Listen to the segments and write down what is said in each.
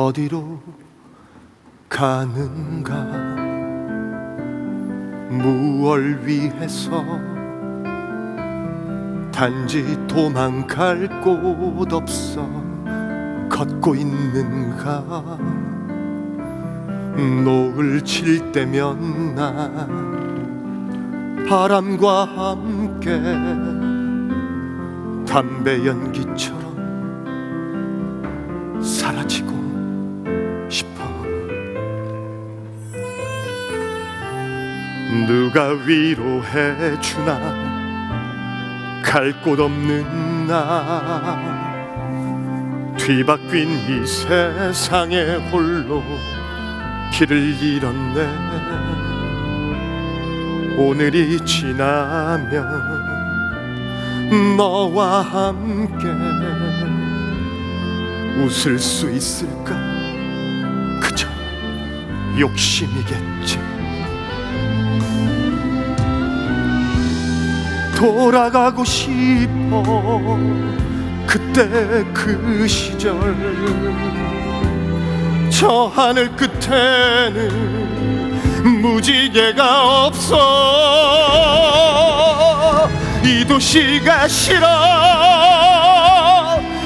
어디로 가는가? 무얼 위해서? 단지 도망갈 곳 없어 걷고 있는가? 노을 질 때면 난 바람과 함께 담배 연기처럼 사라지고 누가 위로해 주나? 갈 곳 없는 나. 뒤바뀐 이 세상에 홀로 길을 잃었네. 오늘이 지나면 너와 함께 웃을 수 있을까? 그저 욕심이겠지 돌아가고 싶어. 그때 그 시절 저 하늘 끝에는 무지개가 없어. 이 도시가 싫어.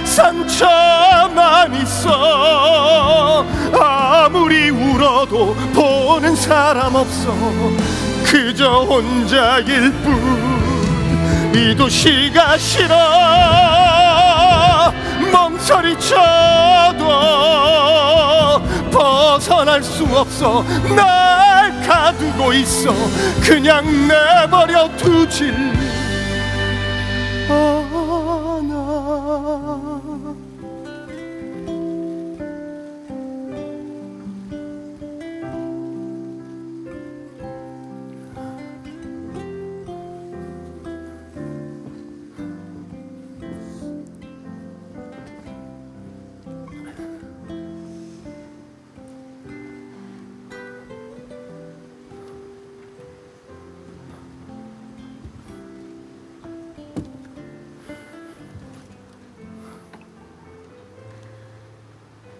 상처만 있어. 아무리 울어도 보는 사람 없어. 그저 혼자일 뿐 이 도시가 싫어 멍설이 쳐도 벗어날 수 없어. 날 가두고 있어. 그냥 내버려 두질 않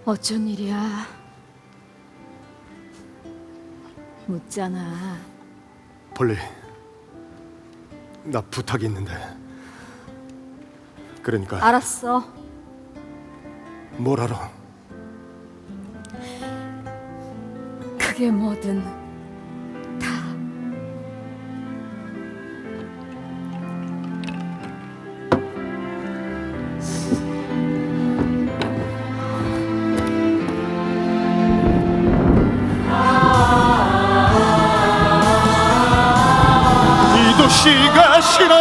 어쩐 일이야? 묻잖아. pol리 나 부탁이 있는데 그러니까 알았어. 뭘 알아 그게 뭐든 이 도시가 싫어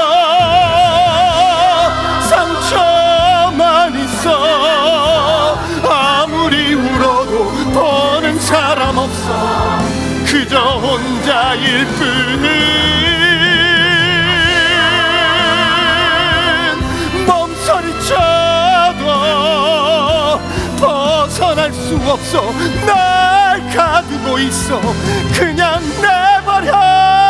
상처만 있어. 아무리 울어도 보는 사람 없어. 그저 혼자일 뿐 몸서리쳐도 벗어날 수 없어. 날 가두고 있어. 그냥 내버려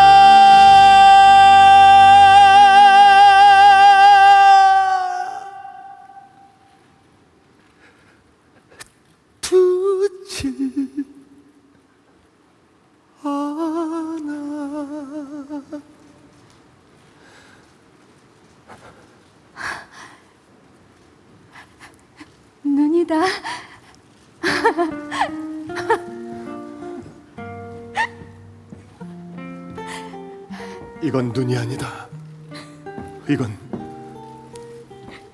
이건 눈이 아니다. 이건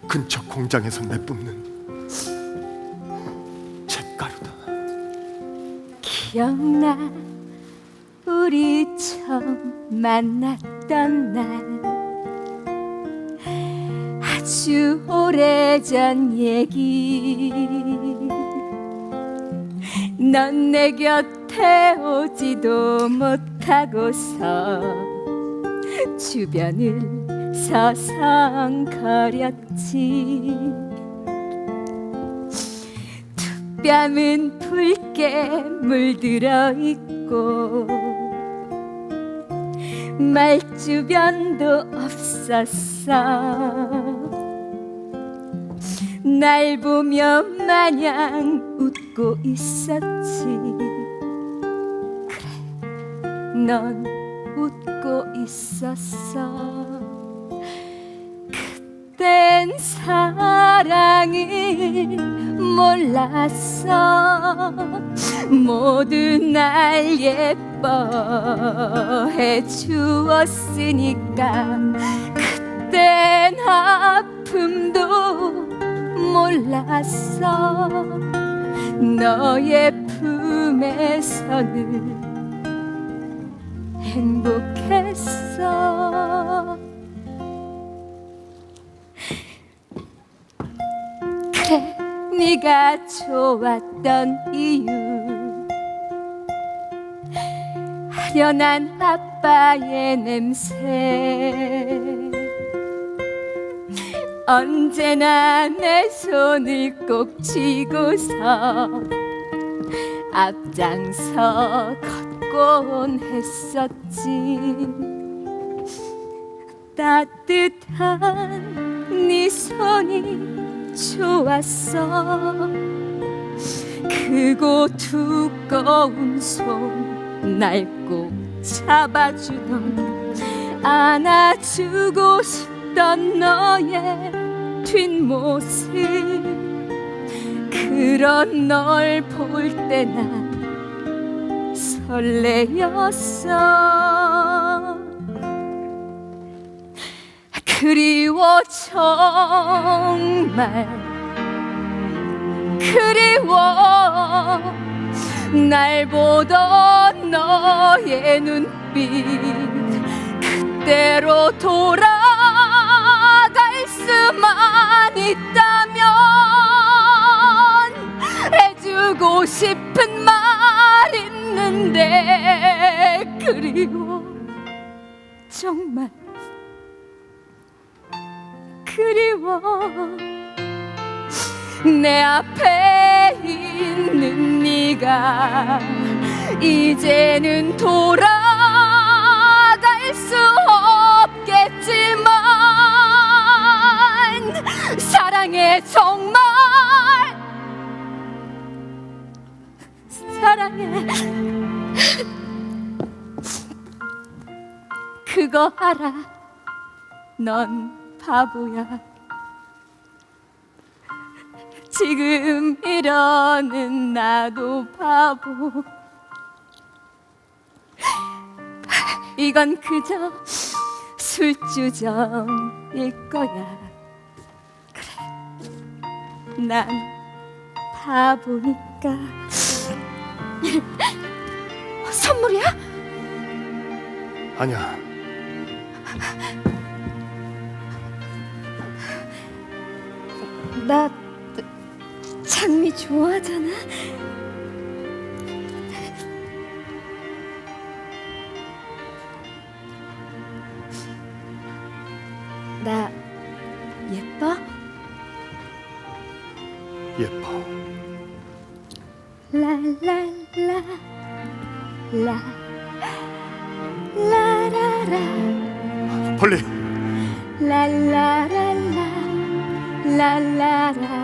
근처 공장에서 내뿜는 잿가루다. 기억나 우리 처음 만났던 날 아주 오래전 얘기 넌 내 곁에 오지도 못하고서 주변을 서성거렸지. 뺨은 붉게 물들어 있고 말주변도 없었어. 날 보며 마냥 웃고 있었지. 그래 넌 웃고 있었어. 그땐 사랑을 몰랐어. 모두 날 예뻐해 주었으니까 그땐 아픔도 몰랐어. 너의 품에서는 행복했어. 그래 네가 좋았던 이유. 아련한 아빠의 냄새. 언제나 내 손을 꼭 쥐고서 앞장서 걷 곤 했었지. 따뜻한 네 손이 좋았어. 크고 두꺼운 손 날 꼭 잡아주던 안아주고 싶던 너의 뒷모습. 그런 널 볼때난 설레였어. 그리워 정말. 그리워 날 보던 너의 눈빛 그대로 돌아갈 수만 있다면 해주고 싶은 말 있는데 그리워. 정말 그리워. 내 앞에 있는 네가 이제는 돌아갈 수 없겠지만 그거 알아 넌 바보야. 지금 이러는 나도 바보. 이건 그저 술주정일 거야. 그래 난 바보니까. 선물이야? 아니야. 나 장미 좋아하잖아. 나 예뻐? 예뻐. 라라라 라 라라라 폴리. 라라라라 라라라